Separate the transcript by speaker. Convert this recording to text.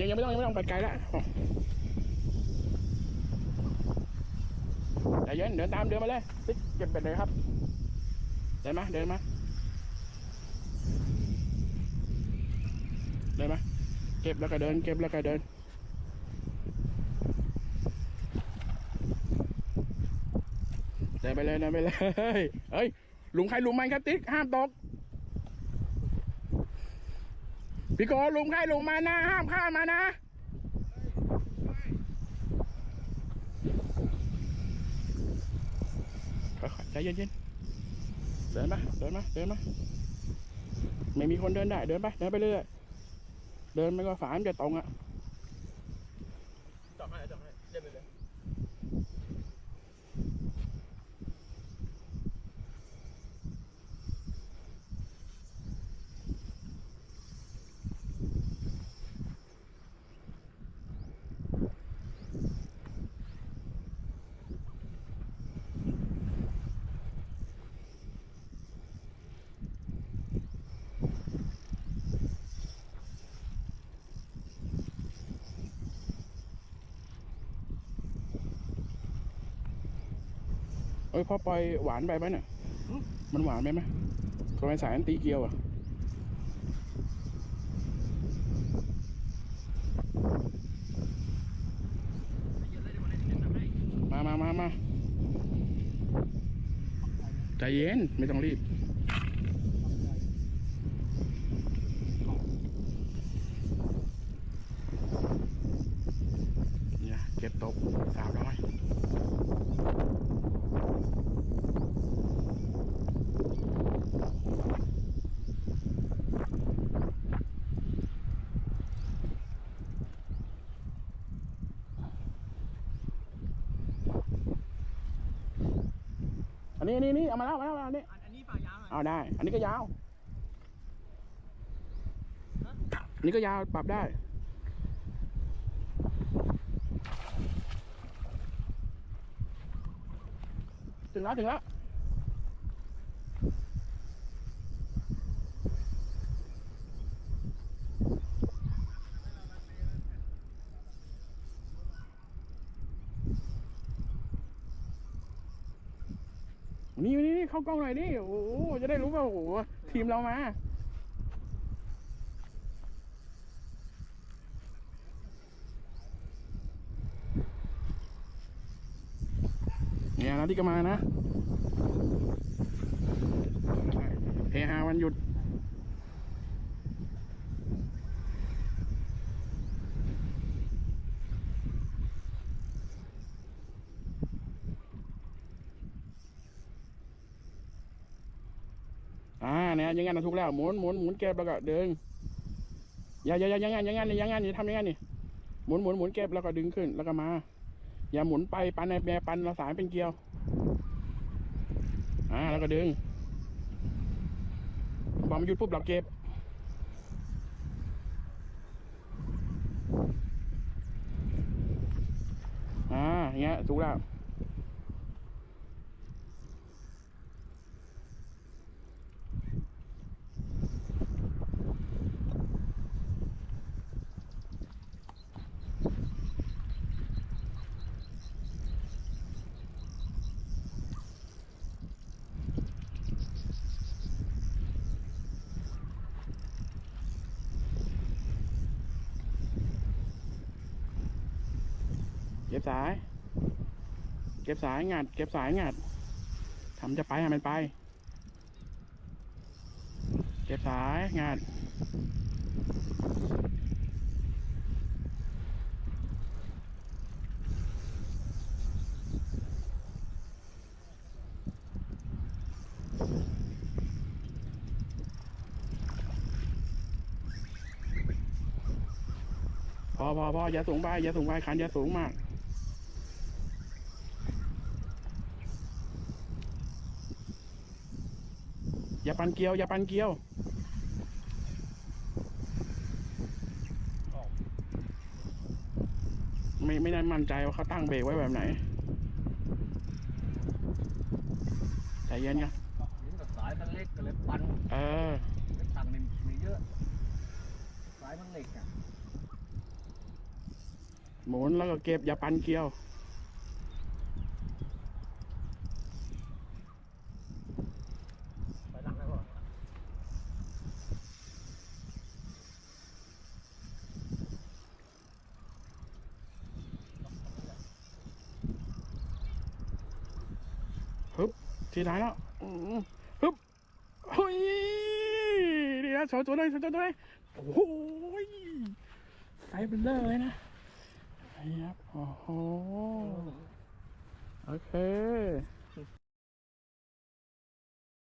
Speaker 1: ยังยังไม่ต้องยังไม่ต้องไปไกลแล้วใจเย็นเดินตามเดินมาเลยติ๊กเก็บเบ็ดเลยครับ เดินมาเดินมาเดินมาเก็บแล้วก็เดิน เก็บแล้วก็เดินเดินไปเลยเดินไปเลยเฮ้ยหลุมใครหลุมมันครับติ๊กห้ามตก พี่โกอลุงใครลุมมันะ ห้ามข้ามมานะข่อยๆใจเย็นๆเดินมาเดินมาเดินมาไม่มีคนเดินได้ เดินไปเดินไปเรื่อยเดินไม่ก็ฝามันจะตรงอะ
Speaker 2: จับให้จับให้เล่นไปเลย
Speaker 1: เอ้ยพ่อปล่อยหวานไปไหมเนี่ยมันหวานไปไหมทำไมสายมันตีเกลียวอะมามามามาใจเย็นไม่ต้องรีบเนี่ยเก็บตกสามร้อย อันนี้อันนี้นี่เอามาแล้วเอามาแล้วเอามาแล้วอันนี้
Speaker 2: อันอันนี้ปากยาวหน่อย
Speaker 1: เอาได้ อันนี้ก็ยาวอันนี้ก็ยาวปรับได้ถึงแล้วถึงแล้ว เข้ากล้องหน่อยดิโอ้โหจะได้รู้ว่าโอ้โหทีมเรามาเนี่ยนะที่ก็มานะเฮฮาวันหยุด นี่ยยังงั้นนะถูกแล้วหมุนหมุนหมุนเก็บแล้วก็ดึงอย่าอย่าอย่าอย่างงั้นอย่างงั้นอย่างงั้นอย่าทำอย่างงั้นนี่หมุนหมุนหมุนเก็บแล้วก็ดึงขึ้นแล้วก็มา อย่าหมุนไปปันในแปรปันเราสายเป็นเกลียว อ่า แล้วก็ดึงบอมนหยุดปุ๊บเราเก็บอ่าอย่างเงี้ยถูกแล้ว ก็บสาย เก็บสายงัด เก็บสายงัดทำจะไปให้มันไป เก็บสายงัดพอพอพออย่าสูงไปอย่าสูงไปคันอย่าสูงมาก อย่าปันเกลียว อย่าปันเกลียวไม่ไม่ได้มั่นใจว่าเขาตั้งเบรกไว้แบบไหนใจเย็นกัน
Speaker 2: เห็นกับสายมันเล็กก็เลยปัน
Speaker 1: เออ
Speaker 2: เล็กตังค์นี่มีเยอะสายมันเล็กอะ
Speaker 1: หมุนแล้วก็เก็บอย่าปันเกลียว
Speaker 2: ไปหลังแล้วก็
Speaker 1: ทีท้ายแล้วอืมฮึบเฮ้ยนี่นะโชว์ตัวเลยโชว์ตัวเลยโอ้โหไซส์เบลเลอร์เลยนะนี่ครับโอ้โหโอเค